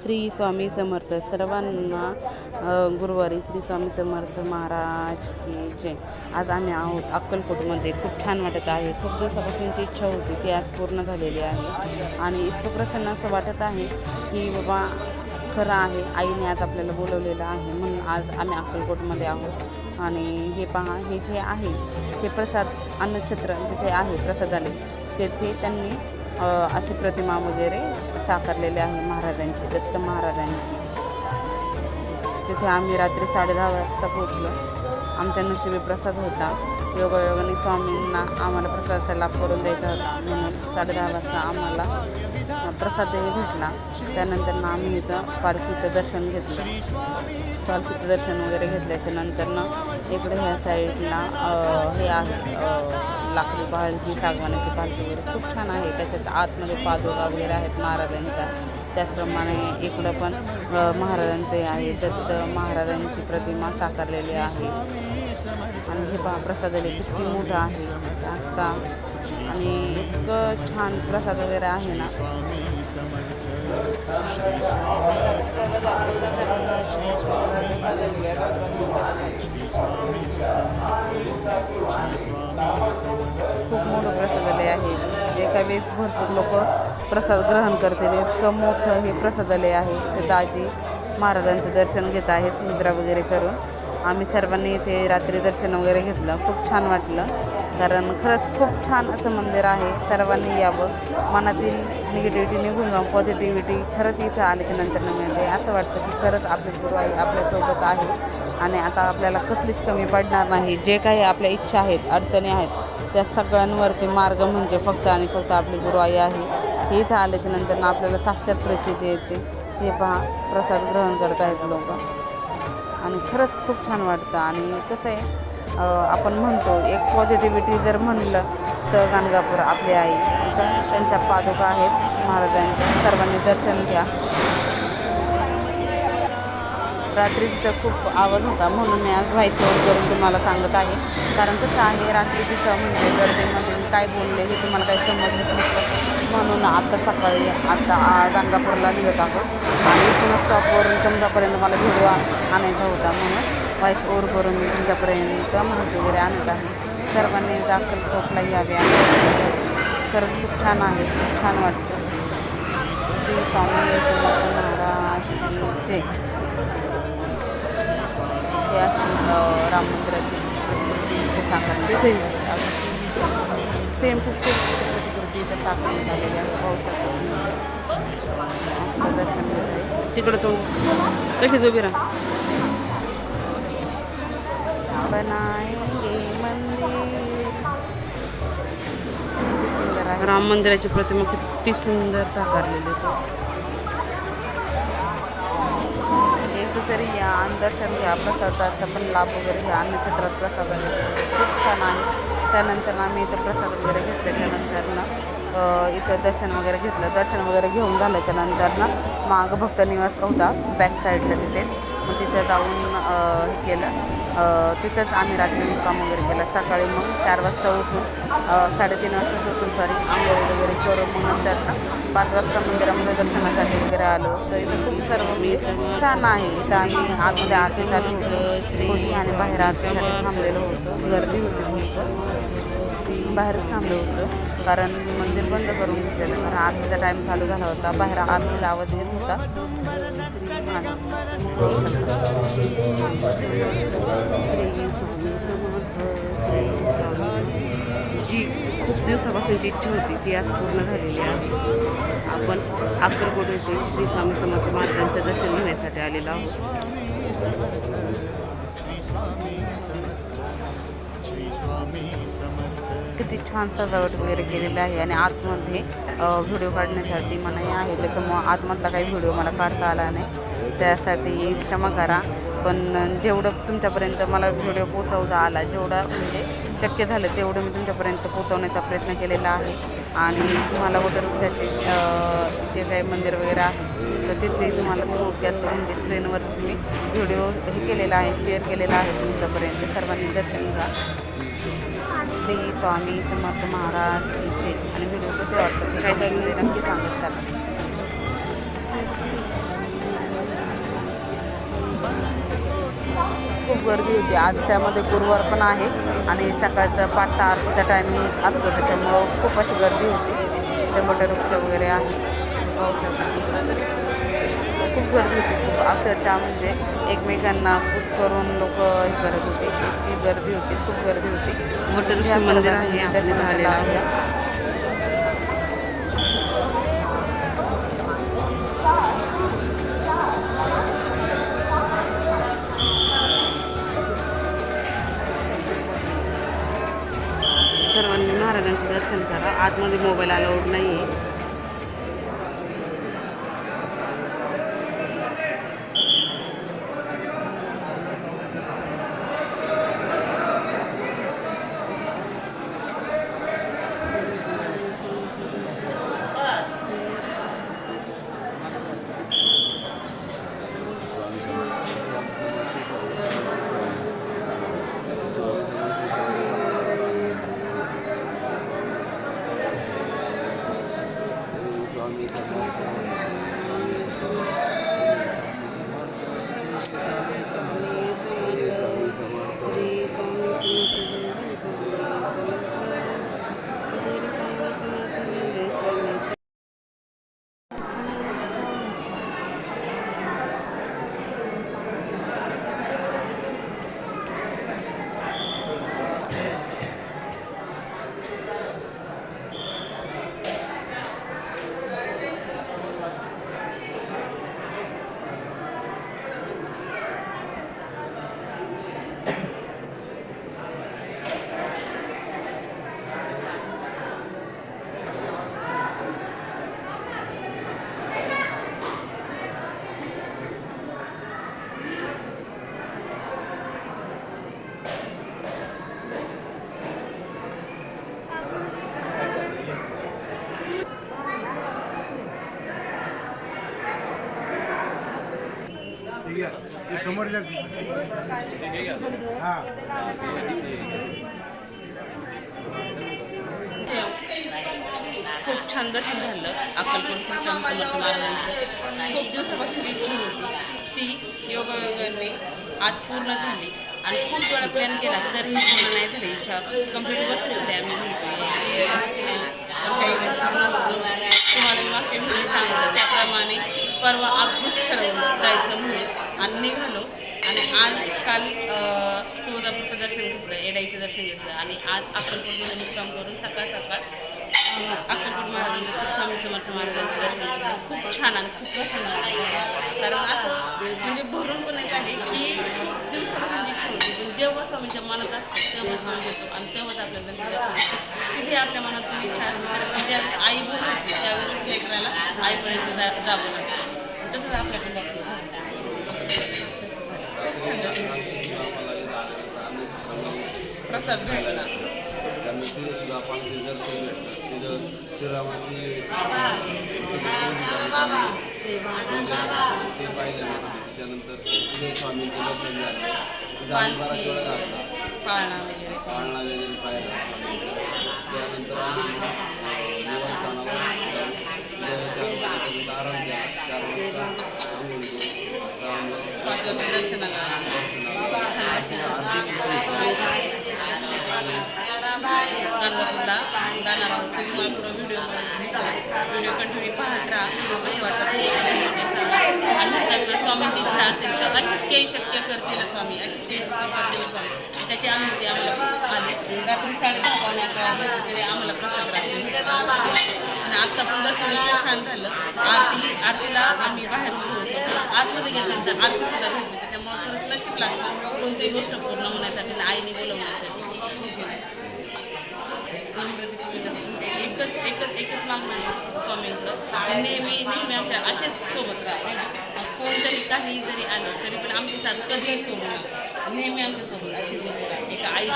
श्री स्वामी समर्थ सर्वांना गुरुवारी श्री स्वामी समर्थ महाराज की जय. आज आम्ही आहोत अक्कलकोटमध्ये. खूप छान वाटत आहे. खूप दिवसापासूनची इच्छा होती ती आज पूर्ण झालेली आहे. आणि इतकं प्रसन्न असं वाटत आहे की बाबा खरं आहे आईने आज आपल्याला बोलवलेलं आहे. म्हणून आज आम्ही अक्कलकोटमध्ये आहोत. आणि हे पहा हे जे आहे हे प्रसाद अन्नछत्र जिथे आहे प्रसादालय तेथे त्यांनी अशी प्रतिमा वगैरे साकारलेली आहे महाराजांची दत्त महाराजांची. तिथे आम्ही रात्री साडे दहा वाजता पोचलो आमच्या नशिबी प्रसाद होता. योगायोगाने स्वामींना आम्हाला प्रसादाचा लाभ करून द्यायचा होता. म्हणून साडे दहा वाजता आम्हाला प्रसादही भेटला. त्यानंतर ना आम्ही इथं पालखीचं दर्शन घेतलं. पालखीचं दर्शन वगैरे घेतल्याच्या नंतर इकडे ह्या साईडला हे आहे अ, लाकडी पालखी सागवानाची पालखी वगैरे खूप छान आहे. त्याच्यात आतमध्ये पादुका वगैरे आहेत महाराजांच्या. त्याचप्रमाणे इकडं पण महाराजांचे आहे. दत्त महाराजांची प्रतिमा साकारलेली आहे. आणि हे पहा प्रसाद किती मोठं आहे. असता आणि इतकं छान प्रसाद वगैरे आहे ना. खूप मोठं प्रसादालय आहे. एका वेळेस भरपूर लोक प्रसाद ग्रहण करतील. इतकं मोठं हे प्रसादालय आहे. इथे दाजी महाराजांचं दर्शन घेत आहेत मुद्रा वगैरे करून. आम्ही सर्वांनी इथे रात्री दर्शन वगैरे घेतलं. खूप छान वाटलं. कारण खरंच खूप छान असं मंदिर आहे. सर्वांनी यावं. मनातील निगेटिव्हिटी निघून जाऊन पॉझिटिव्हिटी खरंच इथं आल्याच्यानंतर मिळते म्हणजे असं वाटतं की खरंच आपली गुरु आई आपल्यासोबत आहे. आणि आता आपल्याला कसलीच कमी पडणार नाही. जे काही आपल्या इच्छा आहेत अडचणी आहेत त्या सगळ्यांवरती मार्ग म्हणजे फक्त आणि फक्त आपली गुरु आई आहे. हे इथं आल्याच्यानंतर आपल्याला साक्षात प्रचिती येते. हे पहा प्रसाद ग्रहण करत आहेत लोक. आणि खरंच खूप छान वाटतं. आणि कसं आहे आपण म्हणतो एक पॉझिटिव्हिटी जर म्हणलं तर गाणगापूर आपली आई इथं त्यांच्या पादुका आहेत. महाराजांच्या सर्वांनी दर्शन घ्या. रात्री तिथं खूप आवाज होता म्हणून मी आज व्हाईस ओव्हर करून तुम्हाला सांगत आहे. कारण कसं आहे रात्री तिथं म्हणजे गर्दीमध्ये काय बोलले हे तुम्हाला काही समजलंच नसतं. म्हणून आता सकाळी आता गाणगापूरला निघत आहोत. आणि पुन्हा स्टॉपवरून तुमच्यापर्यंत मला व्हिडिओ आणायचा होता म्हणून व्हॉइस ओव्हर करून तुमच्यापर्यंत माहिती वगैरे आणत आहे. सर्वांनी दाखल टोपला यावे आणि खरंच खूप छान आहे. खूप छान वाटतं. श्री स्वामी समर्थ महाराज की जय हे असतील राम मंदिराची साकारण्यात सेम सेम प्रतिकृती इथं साकारण्यात आलेली आहे. पाहू शकतो घेतोय. तिकडं तो कशीच उभी राहा? बनाएंगे मंदिर। राम मंदिराची प्रतिमा किती सुंदर साकारलेली एकदा तरी या आणि दर्शन घ्या प्रसादाचा पण लाभ वगैरे घ्या. अन्नछत्रात प्रसाद खूप छान आहे. त्यानंतर आम्ही इथं प्रसाद वगैरे घेतल्याच्यानंतर ना इथं दर्शन वगैरे घेतलं. दर्शन वगैरे घेऊन झाल्याच्यानंतर ना माग भक्त निवास होता बॅक साईडला तिथे. मग तिथं जाऊन हे केलं. तिथंच आम्ही रात्री मुक्काम वगैरे केला. सकाळी मग चार वाजता उठून साडेतीन वाजता उठून सॉरी आंघोळी वगैरे करून मग नंतर ना पाच वाजता मंदिरामध्ये दर्शनासाठी वगैरे आलो. तर इथं खूप सर्व मी छान आहे. इथं आम्ही आतमध्ये आरतीसाठी होतो. होती आणि बाहेर आरतीसाठी थांबलेलो होतो. गर्दी होती खूप. बाहेरच थांबलो होतो. कारण मंदिर बंद करून घेतलेलं कारण आरतीचा टाईम चालू झाला होता. बाहेर आरतीचा आवाज येत होता. जी खूप दिवसापासूनची इच्छा होती ती आज पूर्ण झालेली आहे. आपण अक्कलकोट येथे श्री स्वामी समर्थ महाराजांचं दर्शन घेण्यासाठी आलेलो आहोत. किती छान सजावट वगैरे केलेली आहे आणि आतमध्ये व्हिडिओ काढण्यासाठी मनाई आहे. त्याच्यामुळं आतमधला काही व्हिडिओ मला काढता आला नाही. त्यासाठी क्षमा करा. पण जेवढं तुमच्यापर्यंत मला व्हिडिओ पोचवता आला जेवढा म्हणजे शक्य झालं तेवढं मी तुमच्यापर्यंत पोहोचवण्याचा प्रयत्न केलेला आहे. आणि तुम्हाला वगैरे जे काही मंदिर वगैरे आहे तर तिथे तुम्हाला थोडक्यात म्हणजे स्क्रीनवर मी व्हिडिओ हे केलेला आहे शेअर केलेला आहे तुमच्यापर्यंत. सर्वांनी दर्शन घ्या. श्री स्वामी समर्थ महाराज इथे आणि व्हिडिओ कसे वाटतात काही नक्की सांगत चाला. गर्दी होती. आज त्यामध्ये गुरुवार पण आहे आणि सकाळचं पाच सहा आरतीचा टायमिंग असतो. त्याच्यामुळं खूप अशी गर्दी होती. ते मोठे वृक्ष वगैरे आहे. खूप गर्दी होती. खूप अक्षरशः म्हणजे एकमेकांना खूप करून लोक हे करत होते. इतकी गर्दी होती. खूप गर्दी होती. मोठं मंदिर आहे करा आतमध्ये मोबाईल अलाउड नाही आहे घ्या. ते समोर हा. खूप छान दर्शन झालं. अक्कलकोट श्री महाराजांचं खूप दिवसापासून इच्छा होती. ती योगायोगाने आज पूर्ण झाली. आणि खूप वेळा प्लॅन केला तरीही पूर्ण नाही झाली. इच्छा कंप्लीट वर्ष झाली आम्ही तुम्हाला मी मागच्या सांगितलं त्याप्रमाणे परवा अगदीच ठरवलं जायचं म्हणून. आणि निघालो. आणि आज काल तुळजापूरचं दर्शन घेतलं एडाईचं दर्शन घेतलं. आणि आज अक्कलपूरमध्ये मुक्काम करून सकाळ सकाळ अक्कलपूर महाराजांचं स्वामी समर्थ महाराजांचं दर्शन घेतलं. खूप छान आणि खूप प्रसन्न कारण असं म्हणजे भरून पण येत आहे की खूप दिवसापासून होती. जेव्हा स्वामीच्या मनात असतं तेव्हा स्वामी घेतो आणि तेव्हाच आपल्या दर्शन तिथे आपल्या मनातून इच्छा असते तर ज्यावेळेस आई बोलत त्यावेळेस लेकराला आईपर्यंत जा जावं लागतं. तसंच आपल्याकडे बाबतीत प्रसाद भेटला. त्यांना ते सुद्धा पाचशे दर्शन भेटलं तिथं श्रीरामाची ते पाहिलं त्याच्यानंतर तिथे स्वामींचं दर्शन झालं तिथं आम्ही बराच वेळ घातला पाळणा वगैरे. पाळणा वगैरे पाहिला. त्यानंतर आम्ही गणपतीला जाणार आहोत तुम्ही पुढं व्हिडिओ व्हिडिओ कंटिन्यू पाहत राहा व्हिडिओ कशी वाटतात आणि त्यातलं स्वामींची इच्छा असेल तर अतिशय शक्य करतील स्वामी अतिशय करतील स्वामी त्याची अनुभूती आम्हाला आली रात्री साडे वाजता आम्हाला प्रसाद राहतील आत्ता आजचा पण दर्शन इतकं छान झालं. आरती आरतीला आम्ही बाहेर होतो. आतमध्ये गेल्यानंतर आरती सुद्धा भेटली. त्याच्यामुळे खरंच नशीब लागतं कोणतीही गोष्ट पूर्ण होण्यासाठी आईने बोलवण्यासाठी. एकच एकच एकच मागणं आहे स्वामींकडं नेहमी नेहमी आमच्या असेच सोबत राहा ना? कोणतरी काही जरी आलं तरी पण आमच्या साथ कधीही सोडून नेहमी आमच्यासोबत असेच एका आई